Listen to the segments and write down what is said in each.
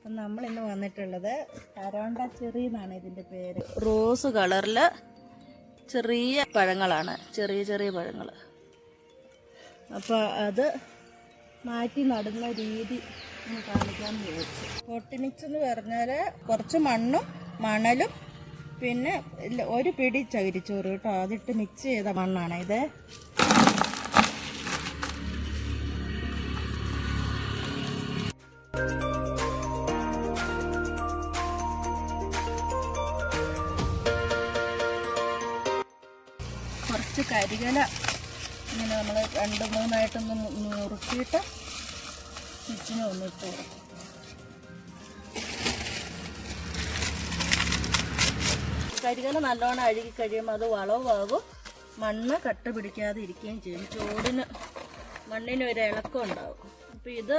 അപ്പം നമ്മൾ ഇന്ന് വന്നിട്ടുള്ളത് കരോണ്ട ചെറി എന്നാണ് ഇതിന്റെ പേര്. റോസ് കളറിൽ ചെറിയ പഴങ്ങളാണ്. ചെറിയ ചെറിയ പഴങ്ങൾ. അപ്പോൾ അത് മാറ്റി നടുന്ന രീതി ഒന്ന് കാണിക്കാമെന്ന് ചോദിച്ചു പൊട്ടിനിക്സ് എന്ന് പറഞ്ഞാൽ കുറച്ച് മണ്ണും മണലും പിന്നെ ഒരു പിടി ചകിരിച്ചോറ് കേട്ടോ. അതിട്ട് മിക്സ് ചെയ്ത മണ്ണാണ് ഇത്. കുറച്ച് കരികല ഇങ്ങനെ നമ്മൾ രണ്ട് മൂന്നായിട്ടൊന്ന് നുറുക്കിയിട്ട് സ്റ്റിച്ചിന് ഒന്നിട്ട് കൊടുക്കും. കരികല നല്ലോണം അഴുകി കഴിയുമ്പോൾ അത് വളവുമാകും. മണ്ണ് കട്ട പിടിക്കാതെ ഇരിക്കുകയും ചെയ്യും. ചോടിന് മണ്ണിന് ഒരു ഇളക്കം ഉണ്ടാവും അപ്പോൾ ഇത്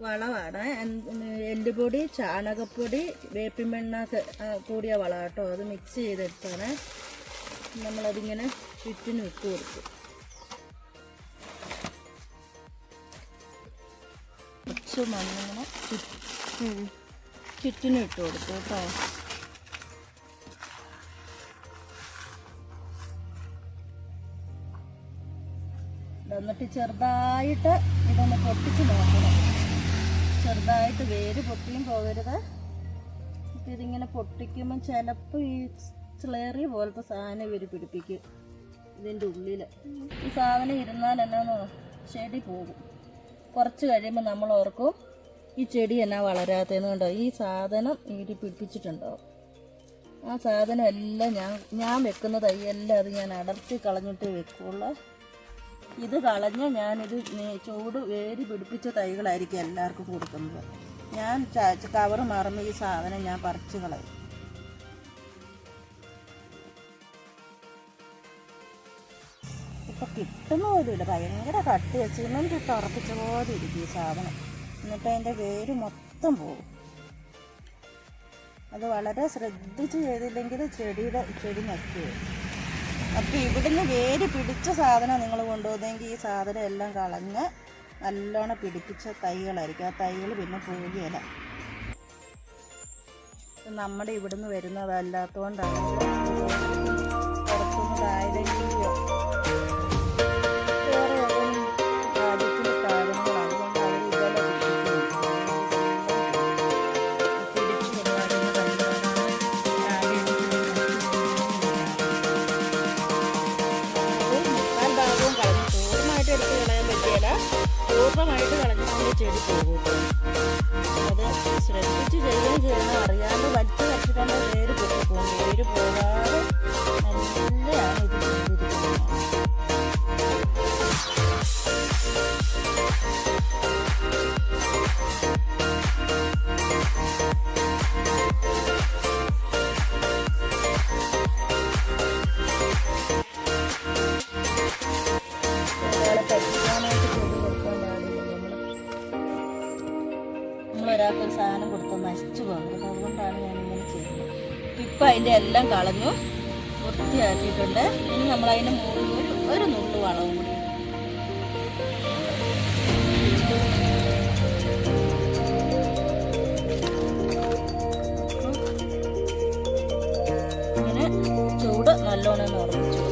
വളമാണ് എല്ലുപൊടി ചാണകപ്പൊടി വേപ്പിമെണ്ണ ഒക്കെ, ആ, കൂടിയ വളം കേട്ടോ അത് മിക്സ് ചെയ്തെടുത്താണ്. നമ്മളതിങ്ങനെ ചുറ്റിനും ഇട്ട് കൊടുക്കും. കുറച്ച് മണ്ണിങ്ങനെ ചുറ്റും ചുറ്റിനും ഇട്ട് കൊടുക്കും കേട്ടോ. എന്നിട്ട് ചെറുതായിട്ട് ഇതൊന്ന് പൊട്ടിച്ച് നോക്കണം. ചെറുതായിട്ട് വേര് പൊട്ടിയും പോകരുത്. ഇതിങ്ങനെ പൊട്ടിക്കുമ്പോൾ ചിലപ്പോൾ ഈ സ്ലേറി പോലത്തെ സാധനം ഇവർ പിടിപ്പിക്കും ഇതിന്റെ ഉള്ളിൽ ഈ സാധനം ഇരുന്നാൽ എന്നാന്ന് ചെടി പോകും. കുറച്ച് കഴിയുമ്പോൾ നമ്മൾ ഓർക്കും ഈ ചെടി എന്നാ വളരാത്തതെന്ന് കണ്ടോ? ഈ സാധനം ഇവർ പിടിപ്പിച്ചിട്ടുണ്ടാവും. ആ സാധനം എല്ലാം ഞാൻ ഞാൻ വെക്കുന്ന തയ്യെല്ലാം അത് ഞാൻ അടർത്തി കളഞ്ഞിട്ട് വെക്കുള്ളൂ. ഇത് കളഞ്ഞ് ഞാനിത് ചൂട് വേര് പിടിപ്പിച്ച തൈകളായിരിക്കും എല്ലാവർക്കും കൊടുക്കുന്നത്. ഞാൻ കവർ മറന്ന് ഈ സാധനം ഞാൻ പറിച്ച് കളയും. ഇപ്പൊ കിട്ടുന്ന പോലുമില്ല. ഭയങ്കര കട്ടി സിമെന്റ് ഇട്ട് ഉറപ്പിച്ച പോലെ ഇരിക്കും ഈ സാധനം. എന്നിട്ട് അതിന്റെ വേര് മൊത്തം പോകും അത് വളരെ ശ്രദ്ധിച്ച് ചെയ്തില്ലെങ്കിൽ ചെടിയുടെ ചെടി നശിച്ചു പോകും. അപ്പോൾ ഇവിടുന്ന് വേര് പിടിച്ച സാധനം നിങ്ങൾ കൊണ്ടുപോകുന്നെങ്കിൽ ഈ സാധനം എല്ലാം കളഞ്ഞ് നല്ലോണം പിടിപ്പിച്ച തൈകളായിരിക്കും. ആ തൈകൾ പിന്നെ പോവുകയില്ല നമ്മുടെ ഇവിടുന്ന് വരുന്നതല്ലാത്തതുകൊണ്ടാണ് പറ്റിയല്ല പൂർണമായിട്ട് കളഞ്ഞാൽ ചെടി പോകും. അത് ശ്രദ്ധിച്ച് ചെയ്യുകയും ചെയ്യണം അറിയാണ്ട് വലിച്ചു വെച്ചിട്ടുണ്ട് വേര് പോകും വേര് പോകാതെ സാധനം കൊടുത്താൽ നശിച്ചു പോകുന്നത് അതുകൊണ്ടാണ് ഞാൻ ഇങ്ങനെ ചെയ്യുന്നത്. ഇപ്പം അതിന്റെ എല്ലാം കളഞ്ഞു വൃത്തിയാക്കിയിട്ടുണ്ട്. ഇനി അതിന് മുകളിൽ ഒരു ഒരു നുള്ളു വളവും കൂടി. ചൂട് നല്ലോണം ഉറപ്പിച്ചു.